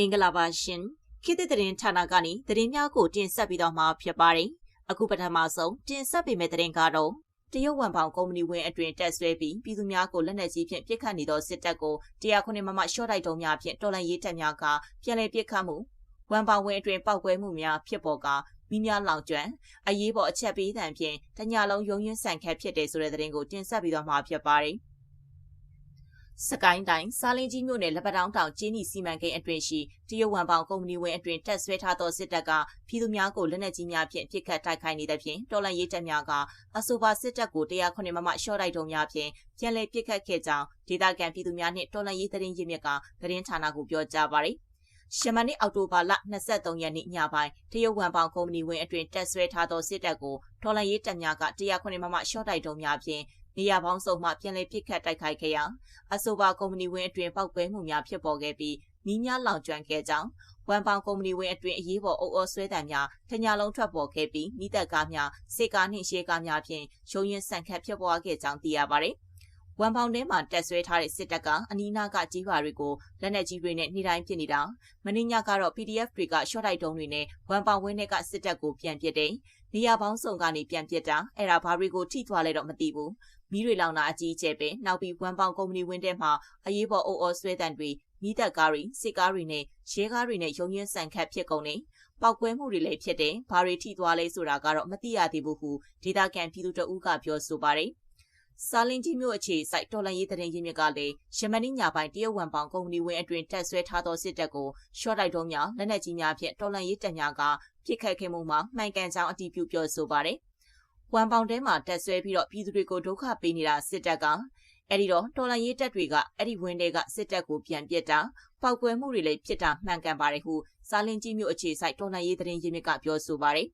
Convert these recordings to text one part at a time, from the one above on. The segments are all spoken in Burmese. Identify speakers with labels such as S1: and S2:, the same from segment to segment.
S1: မင်္ဂလာပါရှင်ခေတ်သစ်သတင်းဌာနကနေသတင်းများကိုတင်ဆက်ပေးတော့မှာဖြစ်ပါတယ်အခုပထမဆုံးတင်ဆက်ပေးမယ့်သတင်းကတော့တရုတ်ဝန်ပေါင်ကုမ္ပဏီဝင်အတွင်တက်ဆွဲပြီးပြည်သူများကိုလက်နက်ကြီးဖြင့်ပစ်ခတ်နေသောစစ်တပ်ကိုတရားခုနှစ်မမရှော့တိုက်တုံးများဖြင့်တော်လှန်ရေးတပ်များကပြန်လည်ပစ်ခတ်မှုဝန်ပေါင်ဝင်အတွင်ပောက်ကွဲမှုများဖြစ်ပေါ်ကမိများလောင်ကျွမ်းအရေးပေါ်အချက်ပေးသံဖြင့်တညလုံးရုံရင်းဆန်ခတ်ဖြစ်တယ်ဆိုတဲ့သတင်းကိုတင်ဆက်ပြီးတော့မှာဖြစ်ပါတယ်။ စကိုင်းတိုင်းစားလင်းကြီးမြို့နယ်လက်ပတောင်းတောင်ကျင်းနီစီမံကိန်းအတွင်ရှိတရုတ်ဝန်ပေါင်ကုမ္ပဏီဝင်အတွင်တက်ဆွဲထားသောစစ်တပ်ကပြည်သူများကိုလက်နက်ကြီးများဖြင့်ပစ်ခတ်တိုက်ခိုက်နေသဖြင့်တော်လန်ရေးတပ်များကအဆိုပါစစ်တပ်ကိုတရားခွင့်မမရှော့တိုက်တုံများဖြင့်ပြန်လည်ပစ်ခတ်ခဲ့ကြောင်းဒေသခံပြည်သူများနှင့်တော်လန်ရေးသတင်းရင်းမြစ်ကသတင်းဌာနကိုပြောကြားပါရယ်ရှမနစ်အောက်တိုဘာလ23ရက်နေ့ညပိုင်းတရုတ်ဝန်ပေါင်ကုမ္ပဏီဝင်အတွင်တက်ဆွဲထားသောစစ်တပ်ကိုတော်လန်ရေးတပ်များကတရားခွင့်မမရှော့တိုက်တုံများဖြင့် နေရာပေါင်းစုံမှပြန်လည်ပစ်ခတ်တိုက်ခိုက်ခဲ့ရာအဆိုပါကုမ္ပဏီဝင်အတွင်ပောက်ကွဲမှုများဖြစ်ပေါ်ခဲ့ပြီးမိများလောင်ကျွမ်းခဲ့ကြောင်းဝန်ပေါင်ကုမ္ပဏီဝင်အတွင်အရေးပေါ်အုပ်အော်ဆွဲတံများတညာလုံးထွက်ပေါ်ခဲ့ပြီးမိသက်ကားများစေကားနှင့်ရှေးကားများဖြင့်ရုံရင်ဆန်ခတ်ဖြစ်ပေါ်ခဲ့ကြောင်းသိရပါတယ်။ဝန်ပေါင်ထဲမှာတက်ဆွဲထားတဲ့စစ်တပ်ကအနီးနားကကြီးပါတွေကိုလက်နက်ကြီးတွေနဲ့နှိတိုင်းပစ်နေတာမင်းညကတော့ PDF တွေကရှော့တိုက်တုံးတွေနဲ့ဝန်ပေါင်ဝင်းတွေကစစ်တပ်ကိုပြန်ပစ်တယ်။နေရာပေါင်းစုံကနေပြန်ပစ်တာအဲ့ဒါဘာတွေကိုထိသွားလဲတော့မသိဘူး မီးတွေလောင်တာအကြီးကျယ်ပဲနောက်ပြီးဝန်ပေါင်ကုမ္ပဏီဝင်းထဲမှာအရေးပေါ်အိုအော်ဆွဲတံတွေမိသက်ကားတွေစစ်ကားတွေနဲ့ရဲကားတွေနဲ့ရုံရင်းဆန်ခတ်ဖြစ်ကုန်နေပောက်ကွဲမှုတွေလည်းဖြစ်တယ်ဘာတွေထိသွားလဲဆိုတာကတော့မသိရသေးဘူးဟုဒေတာကန်ပြည်သူတအူးကပြောဆိုပါတယ်စာလင်းကြီးမြို့အခြေစိုက်တော်လန်ရေးတဲ့ရင်မြစ်ကလည်းယမနီညာပိုင်းတရုတ်ဝန်ပေါင်ကုမ္ပဏီဝင်အတွင်တက်ဆွဲထားသောစစ်တပ်ကိုရှော့တိုက်တုံးများလက်နက်ကြီးများဖြင့်တော်လန်ရေးတပ်များကပြစ်ခတ်ခဲ့မှုမှာမှန်ကန်ကြောင်းအတည်ပြုပြောဆိုပါတယ်။ ဝမ်ပေါင်ထဲမှာတက်ဆွဲပြီးတော့ပြည်သူတွေကိုဒုက္ခပေးနေတာစစ်တပ်ကအဲ့ဒီတော့တော်လန်ရေးတပ်တွေကအဲ့ဒီဝင်းတွေကစစ်တပ်ကိုပြန်ပစ်တာပောက်ကွဲမှုတွေလည်းဖြစ်တာမှန်ကန်ပါတယ်ဟုစာလင်းကြီးမြို့အခြေစိုက်တော်လန်ရေးသတင်းရင်းမြစ်ကပြောဆိုပါတယ်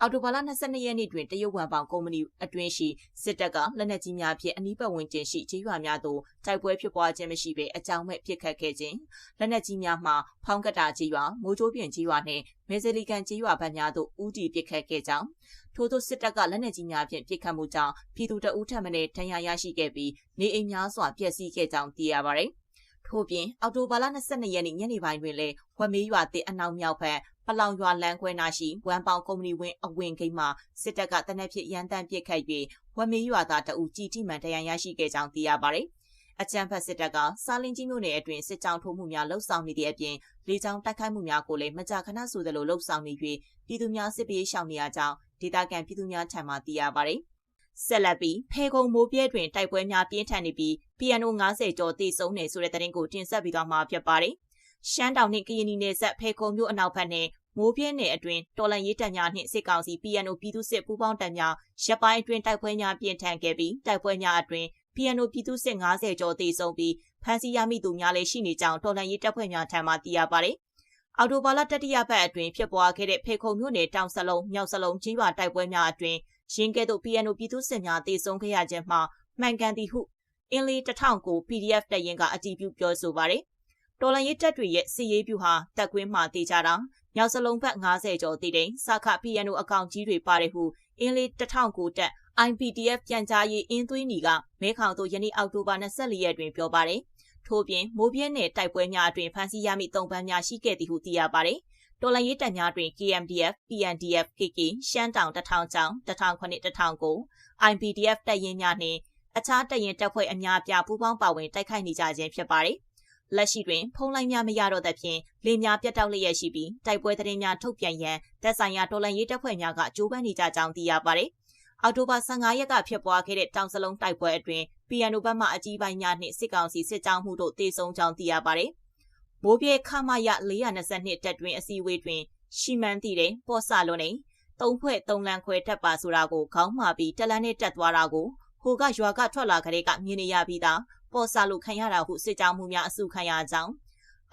S1: အော်တိုဘာလ22ရက်နေ့တွင်တရုတ်ဝန်ပေါင်ကုမ္ပဏီအတွင်းရှိစစ်တပ်ကလက်နက်ကြီးများဖြင့်အနီးပတ်ဝန်းကျင်ရှိကျေးရွာများသို့တိုက်ပွဲဖြစ်ပွားခြင်းမရှိဘဲအကြောင်းမဲ့ပစ်ခတ်ခဲ့ခြင်းလက်နက်ကြီးများမှဖောင်းကတာကျေးရွာမိုးချိုးပြင်ကျေးရွာနှင့်မဲဇလီကန်ကျေးရွာဘက်များသို့ဦးတည်ပစ်ခတ်ခဲ့ကြောင်းထို့သောစစ်တပ်ကလက်နက်ကြီးများဖြင့်ပစ်ခတ်မှုကြောင့်ပြည်သူတအုပ်ထက်မနည်းဒဏ်ရာရရှိခဲ့ပြီးနေအိမ်များစွာပျက်စီးခဲ့ကြောင်းသိရပါတယ်။ ထို့ပြင်အော်တိုဘာလ22ရက်နေ့ညနေပိုင်းတွင်လည်းဝက်မေးရွာတစ်အနောက်မြောက်ဘက်ပလောင်ရွာလမ်းခွဲနာရှိဝမ်ပေါင်ကုမ္ပဏီဝင်အဝင်ဂိတ်မှာစစ်တပ်ကတနက်ဖြစ်ရန်တမ်းပစ်ခတ်၍ဝက်မေးရွာသားတအုပ်ကြီးတိမှန်တရားရရှိခဲ့ကြောင်းသိရပါတယ်။အကြံဖတ်စစ်တပ်ကစာလင်းကြီးမြို့နယ်အတွင်းစစ်ကြောင်းထိုးမှုများလှုပ်ဆောင်နေတဲ့အပြင်လေကြောင်းတိုက်ခိုက်မှုများကိုလည်းမကြာခဏဆိုသလိုလှုပ်ဆောင်နေ၍ပြည်သူများစစ်ပြေးရှောင်နေရကြောင်းဒေသခံပြည်သူများထံမှသိရပါတယ်။ ဆက်လက်ပြီးဖေကုံမိုးပြဲတွင်တိုက်ပွဲများပြင်းထန်နေပြီး PNO 90ကျော်တည်ဆုံနေဆိုတဲ့သတင်းကိုတင်ဆက်ပြီးသွားမှာဖြစ်ပါတယ်။ရှမ်းတောင်နှင့်ကရင်ပြည်နယ်ဆက်ဖေကုံမြို့အနောက်ဘက်နဲ့မိုးပြဲနယ်အတွင်းတော်လန်ရေးတပ်များနှင့်စစ်ကောင်စီ PNO ပြည်သူစစ်ပူးပေါင်းတပ်များရပ်ပိုင်းအတွင်းတိုက်ပွဲများပြင်းထန်ခဲ့ပြီးတိုက်ပွဲများအတွင်း PNO ပြည်သူစစ်90ကျော်တည်ဆုံပြီးဖမ်းဆီးရမိသူများလည်းရှိနေကြောင်းတော်လန်ရေးတပ်ဖွဲ့များထံမှသိရပါတယ်။အော်တိုဘာလတတိယပတ်အတွင်းဖြစ်ပွားခဲ့တဲ့ဖေခုံမြို့နယ်တောင်စလုံးမြောက်စလုံးကြီးပါတိုက်ပွဲများအတွင်း ရင်းကဲ့သို့ PNO ပြည်သူစစ်များတည်ဆုံခဲ့ရခြင်းမှာမှန်ကန်သည်ဟုအင်းလီ1000ကို PDF တပ်ရင်းကအတည်ပြုပြောဆိုပါတယ်။တော်လန်ရေးတပ်တွေရဲ့စီရေးပြူဟာတက်ကွင်းမှာတည်ကြတာမြောက်စလုံးဘက်90ကျော်တည်တယ်စခ PNO အကောင့်ကြီးတွေပါတယ်ဟုအင်းလီ1000ကိုတက် IPDF ပြန်ကြားရေးအင်းသွေးနီကမဲခေါင်တို့ယနေ့အောက်တိုဘာ24ရက်တွင်ပြောပါတယ်။ထို့ပြင်မိုးပြင်းနယ်တိုက်ပွဲများအတွင်ဖမ်းဆီးရမိသုံးပန်းများရှိခဲ့သည်ဟုသိရပါတယ်။ တော်လရေးတပ်များတွင် KMDF, PNDF, KK, ရှမ်းတောင်တထောင်ချောင်းတထောင်ခွနစ်တထောင်ကို IPDF တပ်ရင်းများနှင့်အခြားတပ်ရင်းတပ်ဖွဲ့အများပြားပူးပေါင်းပါဝင်တိုက်ခိုက်နေကြခြင်းဖြစ်ပါတယ်။လက်ရှိတွင်ဖုံးလိုင်းများမရတော့သဖြင့်လေများပြတ်တောက်လျက်ရှိပြီးတိုက်ပွဲသတင်းများထုတ်ပြန်ရန်တပ်ဆိုင်ရာတော်လန်ရေးတပ်ဖွဲ့များကကြိုးပမ်းနေကြကြောင်းသိရပါတယ်။အောက်တိုဘာ15ရက်ကဖြစ်ပွားခဲ့တဲ့တောင်စလုံးတိုက်ပွဲအတွင်း PNO ဘက်မှအကြီးပိုင်းများနှင့်စစ်ကောင်စီစစ်ကြောင်းမှုတို့တည်ဆုံကြောင်းသိရပါတယ်။ မိုးပြေခမရ422တက်တွင်အစည်းအဝေးတွင်ရှီမန်တည်တဲ့ပေါ်ဆလွန်နေသုံးဖွဲ့သုံးလန်းခွဲတက်ပါဆိုတာကိုခေါင်းမှာပြီးတလန်းနဲ့တက်သွားတာကိုဟိုကရွာကထွက်လာကြတဲ့ကမြင်နေရပြီးသားပေါ်ဆလို့ခံရတာဟုစစ်ကြောင်းမှုများအစုခံရကြောင်း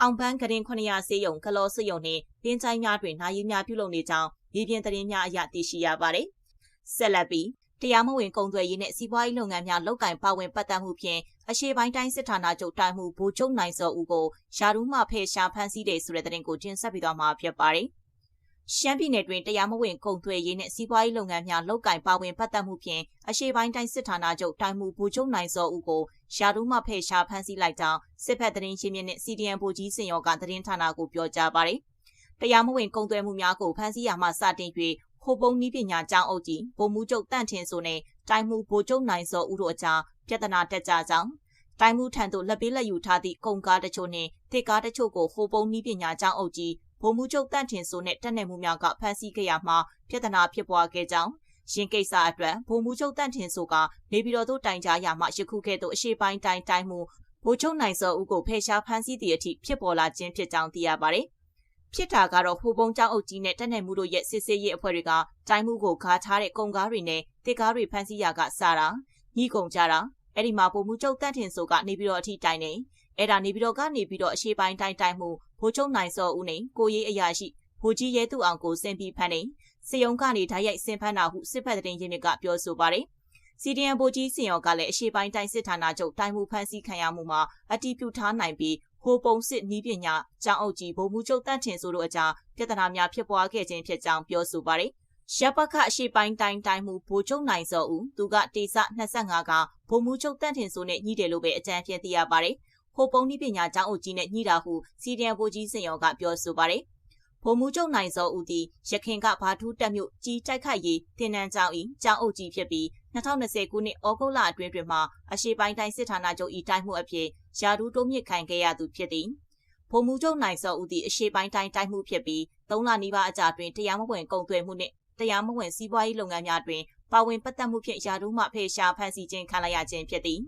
S1: အောင်ပန်းကရင်900စေးရုံကလောစေးရုံနှင့်တင်းချိုင်းများတွင်နာရီများပြုလုပ်နေကြောင်းမြေပြင်သတင်းများအရသိရှိရပါတယ်။ဆက်လက်ပြီး တရားမဝင်ကုန်သွယ်ရေးနဲ့စီးပွားရေးလုပ်ငန်းများလုပ်ကင်ပါဝင်ပတ်သက်မှုဖြင့်အရှိပိုင်းတိုင်းစစ်ဌာနချုပ်တိုင်းမှုဗိုလ်ချုပ်နိုင်စောဦးကိုယာရူးမှဖယ်ရှားဖမ်းဆီးတယ်ဆိုတဲ့သတင်းကိုတင်ဆက်ပြီးတော့မှာဖြစ်ပါတယ်ရှမ်းပြည်နယ်တွင်တရားမဝင်ကုန်သွယ်ရေးနှင့်စီးပွားရေးလုပ်ငန်းများလုပ်ကင်ပါဝင်ပတ်သက်မှုဖြင့်အရှိပိုင်းတိုင်းစစ်ဌာနချုပ်တိုင်မှုဘူချုံနိုင်စောဦးကိုရှာဒူးမှဖယ်ရှားဖမ်းဆီးလိုက်ကြောင်းစစ်ဖက်သတင်းရှင်းမြစ်နှင့် CDN ဗိုလ်ကြီးစင်ရောကသတင်းဌာနကိုပြောကြားပါတယ်။တရားမဝင်ကုန်သွယ်မှုများကိုဖမ်းဆီးရမှစတင်၍ ဟိုပုံနီးပညာကျောင်းအုပ်ကြီးဗိုလ်မှူးချုပ်တန့်ထင်ဆိုနဲ့တိုင်မှုဗိုလ်ချုပ်နိုင်စောဦးတို့အကြားပြဿနာတက်ကြကြောင်းတိုင်မှုထံသို့လက်ပေးလက်ယူထားသည့်ကုန်ကားတချို့နှင့်တစ်ကားတချို့ကိုဟိုပုံနီးပညာကျောင်းအုပ်ကြီးဗိုလ်မှူးချုပ်တန့်ထင်ဆိုနဲ့တက်နယ်မှုများကဖမ်းဆီးခဲ့ရမှာပြဿနာဖြစ်ပွားခဲ့ကြောင်းရင်ကိစ္စအတွက်ဗိုလ်မှူးချုပ်တန့်ထင်ဆိုကနေပြည်တော်သို့တိုင်ကြားရမှယခုကဲ့သို့အရှိပိုင်းတိုင်းတိုင်းမှုဗိုလ်ချုပ်နိုင်စောဦးကိုဖယ်ရှားဖမ်းဆီးသည့်အထိဖြစ်ပေါ်လာခြင်းဖြစ်ကြောင်းသိရပါတယ်။ ဖြစ်တာကတော့ဟိုပုံကျောင်းအုပ်ကြီးနဲ့တက်နယ်မှုတို့ရဲ့စစ်ဆေးရေးအဖွဲ့တွေကတိုင်းမှုကိုခါထားတဲ့ကုန်ကားတွေနဲ့တစ်ကားတွေဖမ်းဆီးရကစားတာညီကုန်ကြတာအဲ့ဒီမှာပုံမှုချုပ်တန့်ထင်ဆိုကနေပြီးတော့အထိတိုင်နေအဲ့ဒါနေပြီးတော့ကနေပြီးတော့အရှိပိုင်းတိုင်းတိုင်းမှုဘိုးချုပ်နိုင်စောဦးနေကိုရေးအရာရှိဘိုးကြီးရဲသူအောင်ကိုစင်ပြီးဖမ်းနေစေယုံကနေဓာတ်ရိုက်စင်ဖမ်းတာဟုစစ်ဖက်တဲ့ရင်းမြစ်ကပြောဆိုပါတယ် စီဒီအန်ဘိုကြီးစင်ရောကလည်းအရှိပိုင်းတိုင်းစစ်ဌာနချုပ်တိုင်းမှုဖမ်းဆီးခံရမှုမှာအတီးပြုထားနိုင်ပြီးဟိုပုံစစ်နီးပညာကျောင်းအုပ်ကြီးဗိုလ်မှူးချုပ်တန့်ထင်ဆိုတို့အကြားပြဿနာများဖြစ်ပွားခဲ့ခြင်းဖြစ်ကြောင်းပြောဆိုပါတယ်ရပခအရှိပိုင်းတိုင်းတိုင်းမှုဗိုလ်ချုပ်နိုင်စောဦးသူကတေစ25ကဗိုလ်မှူးချုပ်တန့်ထင်ဆိုနဲ့ညှိတယ်လို့ပဲအကြံဖြင့်သိရပါတယ်။ဟိုပုံနည်းပညာကျောင်းအုပ်ကြီးနဲ့ညှိတာဟုစီဒီအန်ဗိုလ်ကြီးစင်ရောကပြောဆိုပါတယ်။ဗိုလ်မှူးချုပ်နိုင်စောဦးသည်ရခင်ကဘာထူးတက်မြို့ကြီးတိုက်ခိုက်ရေးတင်နန်းကျောင်း၏ကျောင်းအုပ်ကြီးဖြစ်ပြီး 2020ခုနှစ်ဩဂုတ်လအတွင်းတွင်မှအရှိပိုင်းတိုင်းစစ်ဌာနချုပ်၏တိုင်းမှုအဖြစ်ယာဒူးတိုးမြင့်ခံခဲ့ရသူဖြစ်သည်။ဗိုလ်မှူးချုပ်နိုင်စောဦးသည်အရှိပိုင်းတိုင်းတိုင်းမှုဖြစ်ပြီး၃လနီးပါးအကြာတွင်တရားမဝင်ကုန်သွယ်မှုနှင့်တရားမဝင်စီးပွားရေးလုပ်ငန်းများတွင်ပါဝင်ပတ်သက်မှုဖြင့်ယာဒူးမှဖေရှားဖမ်းဆီးခြင်းခံလိုက်ရခြင်းဖြစ်သည်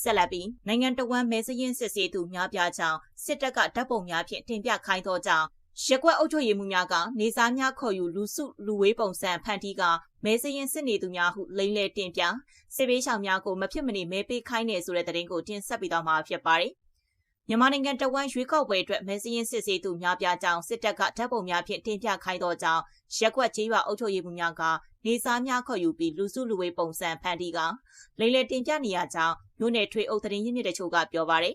S1: ဆက်လက်ပြီးနိုင်ငံတော်ဝန်မဲစရင်စစ်ဆေးသူများပြားကြောင်းစစ်တပ်ကဓာတ်ပုံများဖြင့်တင်ပြခိုင်းသောကြောင့် ရက်ွက်အုပ်ချုပ်ရေးမှုများကနေစားများခေါ်ယူလူစုလူဝေးပုံစံဖန်တီးကမဲစရင်စစ်နေသူများဟုလိမ့်လေတင်ပြစစ်ပေးဆောင်များကိုမဖြစ်မနေမဲပေးခိုင်းနေဆိုတဲ့သတင်းကိုတင်ဆက်ပြီးတော့မှာဖြစ်ပါတယ်မြန်မာနိုင်ငံတဝမ်းရွေးကောက်ပွဲအတွက်မဲစရင်စစ်ဆေးသူများပြားကြောင်းစစ်တပ်ကဓာတ်ပုံများဖြင့်တင်ပြခိုင်းသောကြောင့်ရက်ွက်ကြီးရွာအုပ်ချုပ်ရေးမှုများကနေစားများခေါ်ယူပြီးလူစုလူဝေးပုံစံဖန်တီးကလိမ့်လေတင်ပြနေရကြောင်းမြို့နယ်ထွေအုပ်သတင်းရင်းမြစ်တချို့ကပြောပါရယ်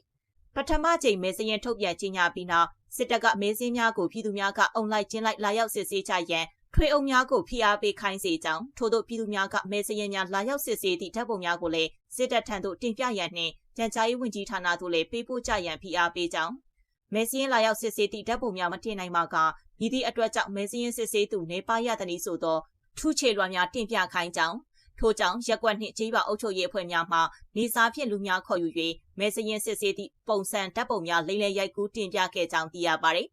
S1: ပထမချိန်မဲစရင်ထုတ်ပြန်ကြေညာပြီးနောက် စစ်တပ်ကမဲစင်းများကိုပြည်သူများကအုံလိုက်ကျင်းလိုက်လာရောက်စစ်ဆေးကြရန်ထွေအုပ်များကိုဖိအားပေးခိုင်းစေကြောင်းထို့သောပြည်သူများကမဲစရင်များလာရောက်စစ်ဆေးသည့်ဓာတ်ပုံများကိုလည်းစစ်တပ်ထံသို့တင်ပြရန်နှင့်ကြံကြားရေးဝန်ကြီးဌာနသို့လည်းပေးပို့ကြရန်ဖိအားပေးကြောင်းမဲစရင်လာရောက်စစ်ဆေးသည့်ဓာတ်ပုံများမတင်နိုင်ပါကမြည်သည့်အတွက်ကြောင့်မဲစရင်စစ်ဆေးသူနေပါရသည်နည်းဆိုသောထူးချေလွှာများတင်ပြခိုင်းကြောင်း ထို့ကြောင့်ရက်ကွက်နှင့်ကြေးပါအုပ်ချုပ်ရေးအဖွဲ့များမှနေစားဖြင့်လူများခေါ်ယူ၍မဲစရင်စစ်ဆေးသည့်ပုံစံတပ်ပုံများလိမ့်လဲရိုက်ကူးတင်ပြခဲ့ကြောင်းသိရပါသည်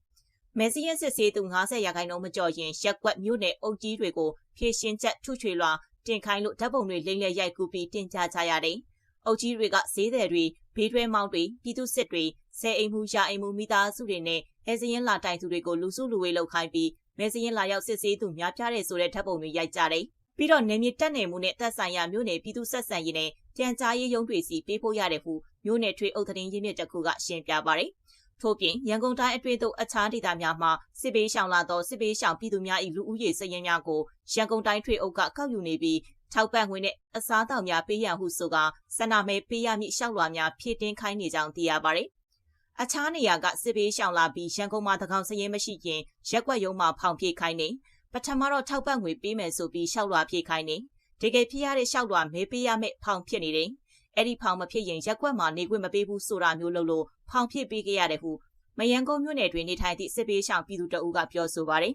S1: မဲစရင်စစ်ဆေးသူ90ရာခိုင်နှုန်းမကျော်ရင်ရက်ကွက်မြို့နယ်အုပ်ကြီးတွေကိုဖြည့်ရှင်းချက်ထုချွေလွှာတင်ခိုင်းလို့ဓာတ်ပုံတွေလိမ့်လဲရိုက်ကူးပြီးတင်ကြကြရတယ်။အုပ်ကြီးတွေကဈေးတယ်တွေဘေးထွဲမောင်းတွေပြည်သူစစ်တွေဆဲအိမ်မှုရအိမ်မှုမိသားစုတွေနဲ့အဲစရင်လာတိုင်သူတွေကိုလူစုလူဝေးလုပ်ခိုင်းပြီးမဲစရင်လာရောက်စစ်ဆေးသူများပြားတဲ့ဆိုတဲ့ဓာတ်ပုံတွေရိုက်ကြတယ်။ ပြီးတော့နေမြေတက်နေမှုနဲ့သက်ဆိုင်ရာမြို့နယ်ပြည်သူဆက်ဆံရေးနဲ့ကြံကြားရေးရုံးတွေစီပေးဖို့ရတယ်ဟုမြို့နယ်ထွေအုပ်သတင်းရင်းမြစ်တစ်ခုကရှင်းပြပါတယ်။ထို့ပြင်ရန်ကုန်တိုင်းအတွင်းသို့အခြားဒေသများမှာစစ်ပေးရှောင်လာသောစစ်ပေးရှောင်ပြည်သူများ၏လူဦးရေစည်ရင်းများကိုရန်ကုန်တိုင်းထွေအုပ်ကကောက်ယူနေပြီးထောက်ပံ့ငွေနဲ့အစားအသောက်များပေးရန်ဟုဆိုကဆန္ဒမဲပေးရမည့်ရှောက်လွှာများဖြည့်တင်းခိုင်းနေကြောင်းသိရပါတယ်။အခြားနေရာကစစ်ပေးရှောင်လာပြီးရန်ကုန်မှာတကောင်စရင်မရှိရင်ရက်ွက်ရုံမှာဖောင်ပြေးခိုင်းနေ ပထမတော့ထောက်ပံ့ငွေပေးမယ်ဆိုပြီးရှောက်လွှာဖြည့်ခိုင်းနေတကယ်ဖြစ်ရတဲ့ရှောက်လွှာမဲပေးရမယ့်ဖောင်ဖြစ်နေတယ်အဲ့ဒီဖောင်မဖြစ်ရင်ရက်ွက်မှာနေခွင့်မပေးဘူးဆိုတာမျိုးလို့လို့ဖောင်ဖြစ်ပေးခဲ့ရတယ်ဟုမယန်ကုန်မြို့နယ်တွင်နေထိုင်သည့်စစ်ပေးရှောင်ပြည်သူတအုပ်ကပြောဆိုပါတယ်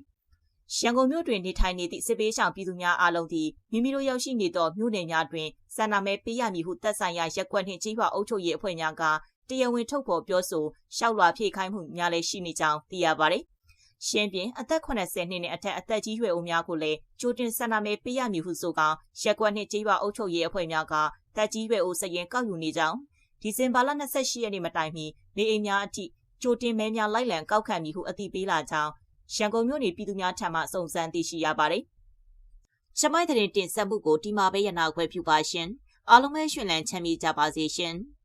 S1: ရန်ကုန်မြို့တွင်နေထိုင်နေသည့်စစ်ပေးရှောင်ပြည်သူများအားလုံးသည်မိမိတို့ရောက်ရှိနေသောမြို့နယ်များတွင်စန္ဒမဲပေးရမည်ဟုသက်ဆိုင်ရာရက်ကွက်နှင့်ကြီးပွားအုပ်ချုပ်ရေးအဖွဲ့များကတရားဝင်ထုတ်ဖော်ပြောဆိုရှောက်လွှာဖြည့်ခိုင်းမှုများလည်းရှိနေကြောင်းသိရပါတယ် ရှင်းပြင်အသက်80နှစ်နဲ့အထက်အသက်ကြီးရွယ်အိုများကိုလည်းကြိုတင်ဆန္ဒမဲပေးရမည်ဟုဆိုကရက်ကွက်နှင့်ကြေးပါအုပ်ချုပ်ရေးအဖွဲ့များကတက်ကြီးရွယ်အိုစရင်ကောက်ယူနေကြောင်းဒီဇင်ဘာလ28ရက်နေ့မတိုင်မီနေအိမ်များအထိကြိုတင်မဲများလိုက်လံကောက်ခံမည်ဟုအသိပေးလာကြောင်းရန်ကုန်မြို့နေပြည်သူများထံမှစုံစမ်းသိရှိရပါတယ်။ချမိုင်းတဲ့တင်ဆက်မှုကိုဒီမှာပဲရနာခွဲပြုပါရှင်။အားလုံးပဲရှင်လန်းချမ်းမြေကြပါစေရှင်။